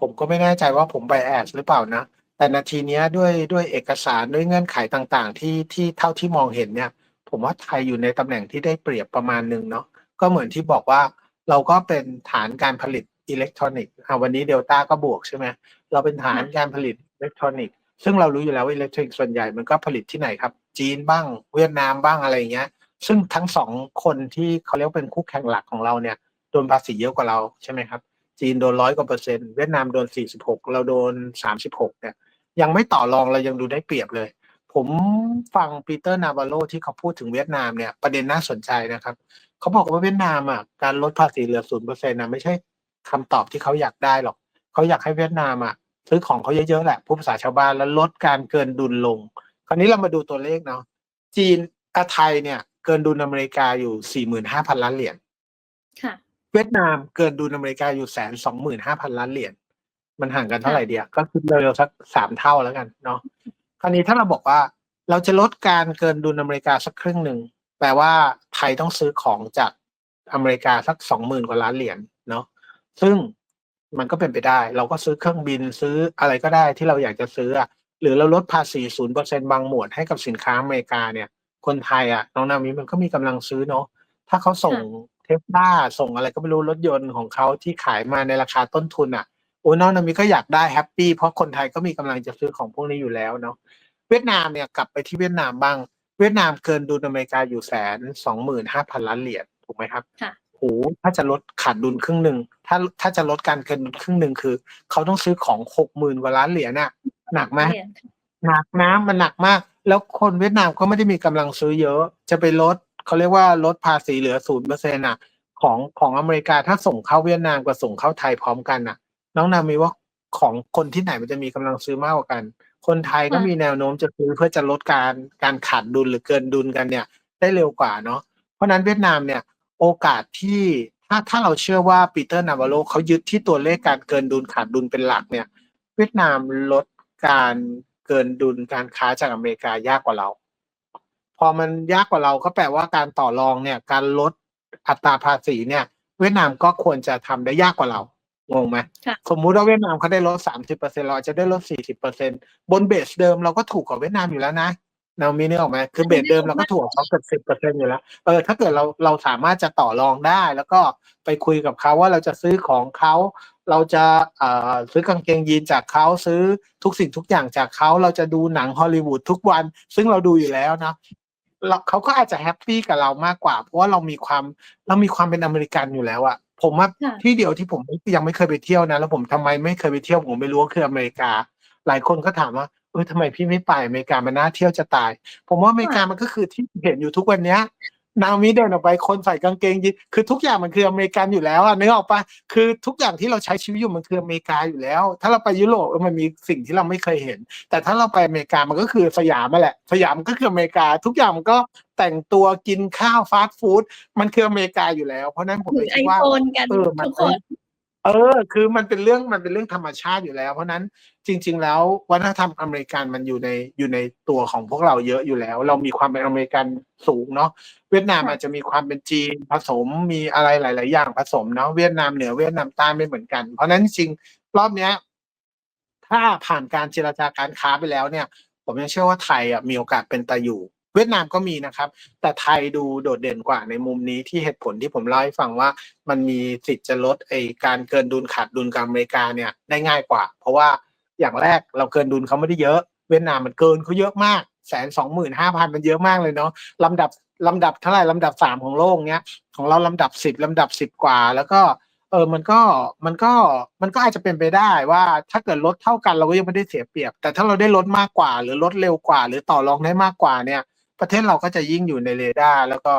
ผมก็ไม่แน่ใจว่าผมไบแอสหรือเปล่านะ แต่นาทีเนี้ยด้วยด้วยเอกสารด้วยเงื่อนไขต่างๆ ที่ที่เท่าที่มองเห็นเนี่ย ผมว่าไทยอยู่ในตำแหน่งที่ได้เปรียบประมาณหนึ่งเนาะก็เหมือนที่บอกว่าเราก็เป็นฐานการผลิตอิเล็กทรอนิกส์อะวันนี้เดลต้าก็บวกใช่ไหมเราเป็นฐานการผลิตอิเล็กทรอนิกส์ซึ่งเรารู้อยู่แล้วว่าอิเล็กทรอนิกส์ส่วนใหญ่มันก็ผลิตที่ไหนครับ จีนบ้างเวียดนามบ้างอะไรอย่างเงี้ย ซึ่งทั้งสองคนที่เขาเรียกว่าเป็นคู่แข่งหลักของเราเนี่ยโดนภาษีเยอะกว่าเราใช่ไหมครับ จีนโดนร้อยกว่าเปอร์เซ็นต์เวียดนามโดนสี่สิบหกเราโดนสามสิบหกเนี่ย ยังไม่ต่อรองเรายังดูได้เปรียบเลย ผมฟังปีเตอร์นาวาโลที่เขาพูดถึงเวียดนามเนี่ยประเด็นน่าสนใจนะครับ เขาบอกว่าเวียดนามอะการลดภาษีเหลือศูนย์เปอร์เซ็นต์นะไม่ใช่คำตอบที่เขาอยากได้หรอก เขาอยากให้เวียดนามอะซื้อของเขาเยอะๆแหละผู้ภาษาชาวบ้านแล้วลดการเกินดุลลง คราวนี้เรามาดูตัวเลขเนาะจีนอาไทยเนี่ย เกินดุลอเมริกาอยู่สี่หมื่นห้าพันล้านเหรียญค่ะ เวียดนามเกินดุลอเมริกาอยู่แสนสองหมื่นห้าพันล้านเหรียญมันห่างกันเท่าไหร่เดียวก็คือเร็วๆสักสามเท่าแล้วกันเนาะคราวนี้ถ้าเราบอกว่าเราจะลดการเกินดุลอเมริกาสักครึ่งหนึ่งแปลว่าไทยต้องซื้อของจากอเมริกาสักสองหมื่นกว่าล้านเหรียญเนาะซึ่งมันก็เป็นไปได้ เราก็ซื้อเครื่องบินซื้ออะไรก็ได้ที่เราอยากจะซื้ออหรือเราลดภาษีศูนย์เปอร์เซ็นบางหมวดให้กับสินค้าอเมริกาเนี่ย คนไทยอะน้องนามิมันก็มีกำลังซื้อเนาะถ้าเขาส่ง เทสลาส่งอะไรก็ไม่รู้รถยนต์ของเขาที่ขายมาในราคาต้นทุนอะโอ้ยน้องนามิก็อยากได้แฮปปี้เพราะคนไทยก็มีกำลังจะซื้อของพวกนี้อยู่แล้วเนาะเวียดนามเนี่ยกลับไปที่เวียดนามบ้าง เวียดนามเกินดุลอเมริกาอยู่แสนสองหมื่นห้าพันล้านเหรียญถูกไหมครับค่ะโหถ้าจะลดขาดดุลครึ่งหนึ่งถ้าถ้าจะลดการเกินดุลครึ่งหนึ่งคือ เขาต้องซื้อของหกหมื่นกว่าล้านเหรียญน่ะหนักไหมเหรียญค่ะหนักนะมันหนักมาก แล้วคนเวียดนามก็ไม่ได้มีกำลังซื้อเยอะ จะไปลด เขาเรียกว่าลดภาษีเหลือศูนย์เปอร์เซ็นต์อะ ของของอเมริกาถ้าส่งเข้าเวียดนามกับส่งเข้าไทยพร้อมกันน่ะ น้องนามีว่าของคนที่ไหนมันจะมีกำลังซื้อมากกว่ากัน คนไทยก็มีแนวโน้มจะซื้อเพื่อจะลดการการขาดดุลหรือเกินดุลกันเนี่ย ได้เร็วกว่าเนาะเพราะฉะนั้นเวียดนามเนี่ยโอกาสที่ถ้าถ้าเราเชื่อว่าปีเตอร์นาวาโลเขายึดที่ตัวเลขการเกินดุลขาดดุลเป็นหลักเนี่ย เวียดนามลดการเกินดุลการค้าจากอเมริกายากกว่าเรา พอมันยากกว่าเราก็แปลว่าการต่อรองเนี่ยการลดอัตราภาษีเนี่ย เวียดนามก็ควรจะทำได้ยากกว่าเรางงไหมค่ะสมมุติว่าเวียดนามเขาได้ลดสามสิบเปอร์เซ็นเราอาจจะได้ลดสี่สิบเปอร์เซ็นบนเบสเดิมเราก็ถูกกว่าเวียดนามอยู่แล้วนะนามีนึกออกไหมคือเบสเดิมเราก็ถูกกว่าเขาเกือบสิบเปอร์เซ็นอยู่แล้วเออถ้าเกิดเราเราสามารถจะต่อรองได้ แล้วก็ไปคุยกับเขาว่าเราจะซื้อของเขาเราจะเอ่อซื้อกางเกงยีนจากเขาซื้อทุกสิ่งทุกอย่างจากเขาเราจะดูหนังฮอลลีวูดทุกวัน ซึ่งเราดูอยู่แล้วนะ เราเขาก็อาจจะแฮปปี้กับเรามากกว่า เพราะว่าเรามีความเรามีความเป็นอเมริกันอยู่แล้วอะผมว่าค่ะที่เดียวที่ผมยังไม่เคยไปเที่ยวนะ แล้วผมทำไมไม่เคยไปเที่ยวผมไม่รู้ว่าคืออเมริกา หลายคนก็ถามว่าเออทำไมพี่ไม่ไปอเมริกามันน่าเที่ยวจะตาย ผมว่าอเมริกามันก็คือที่เห็นอยู่ทุกวันเนี้ย นามิเดินออกไปคนใส่กางเกงยีนคือทุกอย่างมันคืออเมริกันอยู่แล้วอะนึกออกปะคือทุกอย่างที่เราใช้ชีวิตอยู่มันคืออเมริกาอยู่แล้ว ถ้าเราไปยุโรปเออมันมีสิ่งที่เราไม่เคยเห็น แต่ถ้าเราไปอเมริกามันก็คือสยามมาแหละ สยามก็คืออเมริกา ทุกอย่างมันก็แต่งตัวกินข้าวฟาสต์ฟู้ดมันคืออเมริกาอยู่แล้ว เพราะฉะนั้นผมถืเลอยไอคิดว่าโฟนกันเออมันทุกคน เออ คือมันเป็นเรื่องมันเป็นเรื่องธรรมชาติอยู่แล้ว เพราะฉะนั้นจริง ๆ แล้ววัฒนธรรมอเมริกันมันอยู่ในอยู่ในตัวของพวกเราเยอะอยู่แล้ว เรามีความเป็นอเมริกันสูงเนาะเวียดนามค่ะอาจจะมีความเป็นจีนผสมมีอะไรหลาย ๆ อย่างผสมเนาะเวียดนามเหนือเวียดนามใต้ไม่เหมือนกัน เพราะฉะนั้นจริงๆรอบเนี้ยถ้าผ่านการเจรจาการค้าไปแล้วเนี่ย ผมยังเชื่อว่าไทยอะมีโอกาสเป็นตาอยู่ เวียดนามก็มีนะครับ แต่ไทยดูโดดเด่นกว่าในมุมนี้ที่เหตุผลที่ผมเล่าให้ฟังว่ามันมีสิทธิ์จะลดไอการเกินดุลขาดดุลกับอเมริกาเนี่ยได้ง่ายกว่า เพราะว่าอย่างแรกเราเกินดุลเขาไม่ได้เยอะ เวียดนามมันเกินเขาเยอะมากแสนสองหมื่นห้าพันมันเยอะมากเลยเนาะลำดับลำดับเท่าไหร่ลำดับสามของโลกเนี้ยของเราลำดับสิบลำดับสิบกว่า แล้วก็เออมันก็มันก็มันก็อาจจะเป็นไปได้ว่าถ้าเกิดลดเท่ากันเราก็ยังไม่ได้เสียเปรียบ แต่ถ้าเราได้ลดมากกว่า หรือลดเร็วกว่า หรือต่อรองได้มากกว่าเนี่ย ประเทศเราก็จะยิ่งอยู่ในเรดาร์แล้วก็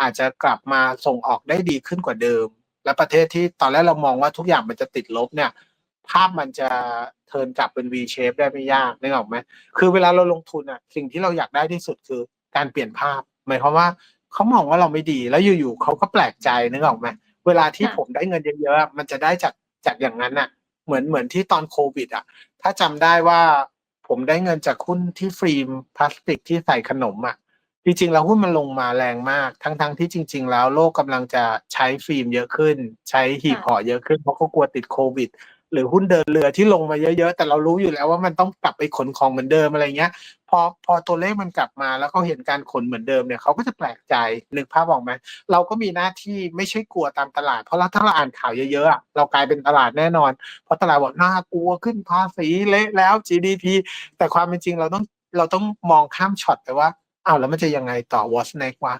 อาจจะกลับมาส่งออกได้ดีขึ้นกว่าเดิม และประเทศที่ตอนแรกเรามองว่าทุกอย่างมันจะติดลบเนี่ย ภาพมันจะเทิร์นกลับเป็น V shape ได้ไม่ยากนึกออกไหมคือเวลาเราลงทุนอะสิ่งที่เราอยากได้ที่สุดคือการเปลี่ยนภาพ หมายความว่าเขามองว่าเราไม่ดีแล้วอยู่ๆเขาก็แปลกใจนึกออกไหมเวลาที่ค่ะผมได้เงินเยอะๆมันจะได้จากจากอย่างนั้นน่ะ เหมือนเหมือนที่ตอนโควิด อะ ถ้าจำได้ว่าผมได้เงินจากหุ้นที่ฟิล์มพลาสติกที่ใส่ขนมอะ จริงๆ แล้วหุ้นมันลงมาแรงมาก ทั้งๆที่จริง ๆ แล้วโลกกำลังจะใช้ฟิล์มเยอะขึ้น ใช้หีบห่อเยอะขึ้นเพราะเขากลัวติดโควิด หรือหุ้นเดินเรือที่ลงมาเยอะๆ แต่เรารู้อยู่แล้วว่ามันต้องกลับไปขนของเหมือนเดิมอะไรเงี้ย พอพอตัวเลขมันกลับมาแล้วเขาเห็นการขนเหมือนเดิมเนี่ยเขาก็จะแปลกใจนึกภาพออกไหมเราก็มีหน้าที่ไม่ใช่กลัวตามตลาด เพราะเราถ้าเราอ่านข่าวเยอะๆเรากลายเป็นตลาดแน่นอน เพราะตลาดบอกน่ากลัวขึ้นภาษีเละแล้ว GDP แต่ความเป็นจริงเราต้องเราต้องมองข้ามช็อตไปว่า อ้าวแล้วมันจะยังไงต่อ what's next วะ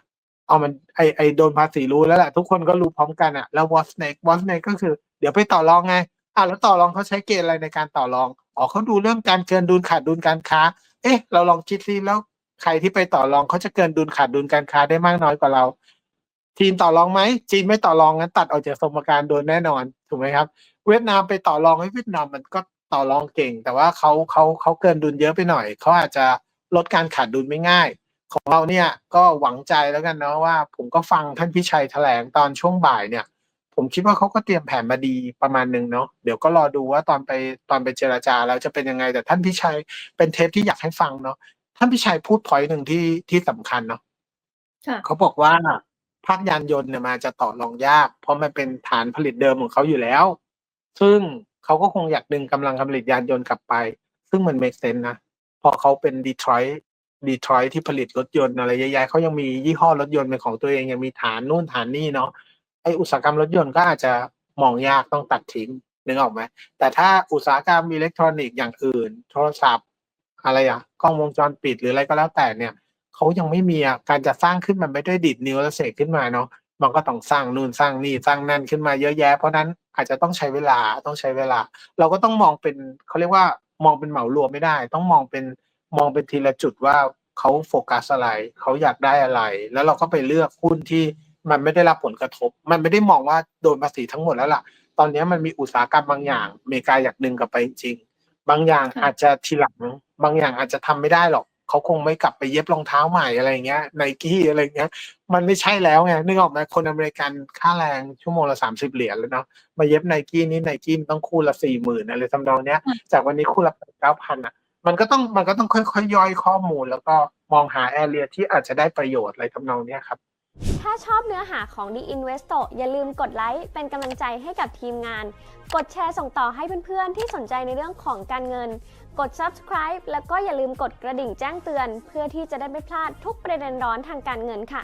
เอามันไอไอโดนภาษีรู้แล้วแหละทุกคนก็รู้พร้อมกันอะแล้ว what's next what's next ก็คือ เดี๋ยวไปต่อรองไงอะแล้วต่อรองเขาใช้เกณฑ์อะไรในการต่อรองอ๋อเขาดูเรื่องการเกินดุลขาดดุลการค้า เอ๊ะ เราลองคิดซิแล้วใครที่ไปต่อรองเขาจะเกินดุลขาดดุลการค้าได้มากน้อยกว่าเรา จีนต่อรองไหมจีนไม่ต่อรองงั้นตัดออกจากสมการโดนแน่นอนถูกไหมครับ เวียดนามไปต่อรองให้เวียดนามมันก็ต่อรองเก่ง แต่ว่าเขาเขาเขาเกินดุลเยอะไปหน่อยเขาอาจจะลดการขาดดุลไม่ง่าย ของเราเนี่ยก็หวังใจแล้วกันเนาะว่า ผมก็ฟังท่านพิชัยแถลงตอนช่วงบ่ายเนี่ย ผมคิดว่าเขาก็เตรียมแผนมาดีประมาณหนึ่งเนาะเดี๋ยวก็รอดูว่าตอนไปตอนไปเจราจาแล้วจะเป็นยังไง แต่ท่านพิชัยเป็นเทปที่อยากให้ฟังเนาะท่านพิชัยพูดพอยต์หนึ่งที่ที่สำคัญเนาะค่ะเขาบอกว่าภาคยานยนต์เนี่ยมาจะต่อรองยาก เพราะมันเป็นฐานผลิตเดิมของเขาอยู่แล้ว ซึ่งเขาก็คงอยากดึงกำลังการผลิตยานยนต์กลับไป ซึ่งมัน make sense นะเพอเขาเป็นดีทรอยต์ ดีทรอยที่ผลิตรถยนต์อะไรใหญ่ๆเขายังมียี่ห้อรถยนต์เป็นของตัวเองยังมีฐานนู่นฐานนี่เนาะไออุตสาหกรรมรถยนต์ก็อาจจะมองยากต้องตัดทิ้งนึกออกไหมแต่ถ้าอุตสาหกรรมอิเล็กทรอนิกส์อย่างอื่น โทรศัพท์ อะไรอะกล้องวงจรปิดหรืออะไรก็แล้วแต่เนี่ยเขายังไม่มีอะการจะสร้างขึ้นมันไม่ได้ดิดนิ้วแล้วเสกขึ้นมาเนาะมันก็ต้องสร้างนู่นสร้างนี่สร้างนั่นขึ้นมาเยอะแยะ เพราะนั้นอาจจะต้องใช้เวลาต้องใช้เวลา เราก็ต้องมองเป็นเขาเรียกว่ามองเป็นเหมารวมไม่ได้ ต้องมองเป็น มองเป็นทีละจุดว่าเขาโฟกัสอะไร เขาอยากได้อะไร แล้วเราก็ไปเลือกหุ้นที่มันไม่ได้รับผลกระทบ มันไม่ได้มองว่าโดนภาษีทั้งหมดแล้วล่ะ ตอนนี้มันมีอุตสาหกรรมบางอย่างอเมริกาอยากดึงกลับไปจริงๆบางอย่างค่ะอาจจะทีหลัง บางอย่างอาจจะทำไม่ได้หรอก เขาคงไม่กลับไปเย็บรองเท้าใหม่อะไรเงี้ยไนกี้อะไรเงี้ย มันไม่ใช่แล้วไง นึกออกไหมคนอเมริกันค่าแรงชั่วโมงละสามสิบเหรียญแล้วเนาะ มาเย็บไนกี้นี่ไนกี้มันต้องคู่ละสี่หมื่นอะไรทำนองเนี้ยค่ะจากวันนี้คู่ละเก้าพันอะ มันก็ต้องมันก็ต้องค่อยๆย่อยข้อมูล แล้วก็มองหาแอเรียที่อาจจะได้ประโยชน์อะไรทำนองเนี้ยครับ ถ้าชอบเนื้อหาของ The Investo อย่าลืมกดไลค์เป็นกำลังใจให้กับทีมงาน กดแชร์ส่งต่อให้เพื่อนๆ ที่สนใจในเรื่องของการเงิน กด subscribe แล้วก็อย่าลืมกดกระดิ่งแจ้งเตือน เพื่อที่จะได้ไม่พลาดทุกประเด็นร้อนทางการเงินค่ะ